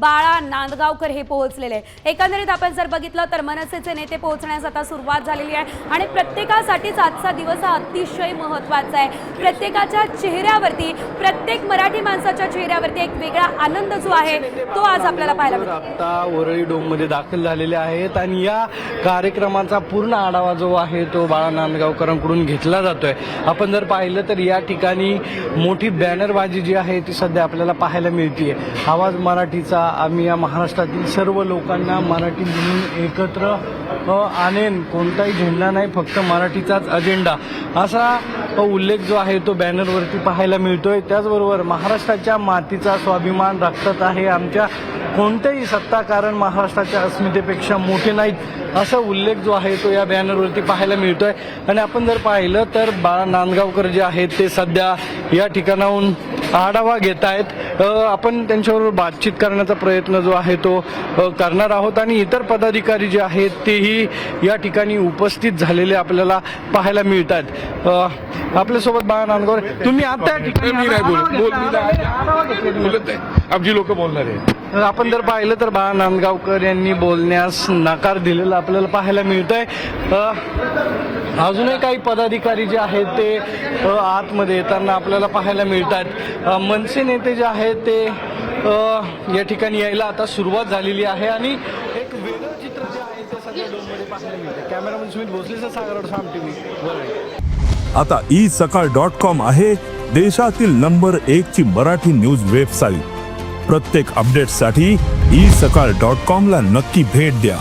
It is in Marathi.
बाळा नांदगावकर हे पोहोचलेले आहे. एकंदरीत आपण जर बघितलं तर मनसेचे नेते पोहोचण्यास आता सुरुवात झालेली आहे आणि प्रत्येकासाठीच आजचा दिवस हा अतिशय महत्त्वाचा आहे. प्रत्येकाच्या चेहऱ्यावरती प्रत्येक मराठी माणसाच्या चेहऱ्यावरती एक वेगळा आनंद जो आहे तो आज आपल्याला पाहायला मिळतो. आता वरळी डोंगमध्ये दाखल झालेले आहेत आणि या कार्यक्रमाचा पूर्ण आढावा जो आहे तो बाळा नांदगावकरांकडून घेतला जातोय. आपण जर पाहिलं तर या ठिकाणी मोठी बॅनरबाजी जी आहे ती सध्या आपल्याला पाहायला मिळते आवाज मराठीचा आम्ही या महाराष्ट्रातील सर्व लोकांना मराठी म्हणून एकत्र आणेन. कोणताही झेंडा नाही फक्त मराठीचाच अजेंडा असा उल्लेख जो आहे तो बॅनरवरती पाहायला मिळतोय. त्याचबरोबर महाराष्ट्राच्या मातीचा स्वाभिमान रक्तात आहे आमच्या कोणतेही सत्ता कारण महाराष्ट्राच्या अस्मितेपेक्षा मोठे नाहीत असा उल्लेख जो आहे तो या बॅनरवरती पाहायला मिळतोय. आणि आपण जर पाहिलं तर बाळा नांदगावकर जे आहेत ते सध्या या ठिकाणाहून आढावा घेत आहेत आपण त्यांच्याबरोबर बातचीत करण्याचा प्रयत्न जो आहे तो करणार आहोत आणि इतर पदाधिकारी जे आहेत तेही या ठिकाणी उपस्थित झालेले आपल्याला पाहायला मिळत आहेत अ, आपल्यासोबत बाळा नांदगावकर तुम्ही आता आमची लोक बोलणार आहे आपण जर पाहिलं तर बाळा नांदगावकर यांनी बोलण्यास नकार दिलेला आपल्याला पाहायला मिळतंय. अ, अजूनही काही पदाधिकारी जे आहेत ते आतमध्ये येताना आपल्याला पाहायला मिळतात. मनसे नेते जे आहेत आहे ते या ठिकाणी यायला आता सुरुवात झालेली आहे आणि एक वेगळं चित्र जे आहे ते सध्या डोममध्ये पाहायला मिळते. कॅमेरामन सुमित भोसलेचा सागर साम टी व्ही आता ई सकाळ डॉट कॉम आहे देशातील नंबर एक ची मराठी न्यूज वेबसाईट प्रत्येक अपडेटसाठी ई सकाळ डॉट कॉम ला नक्की भेट द्या.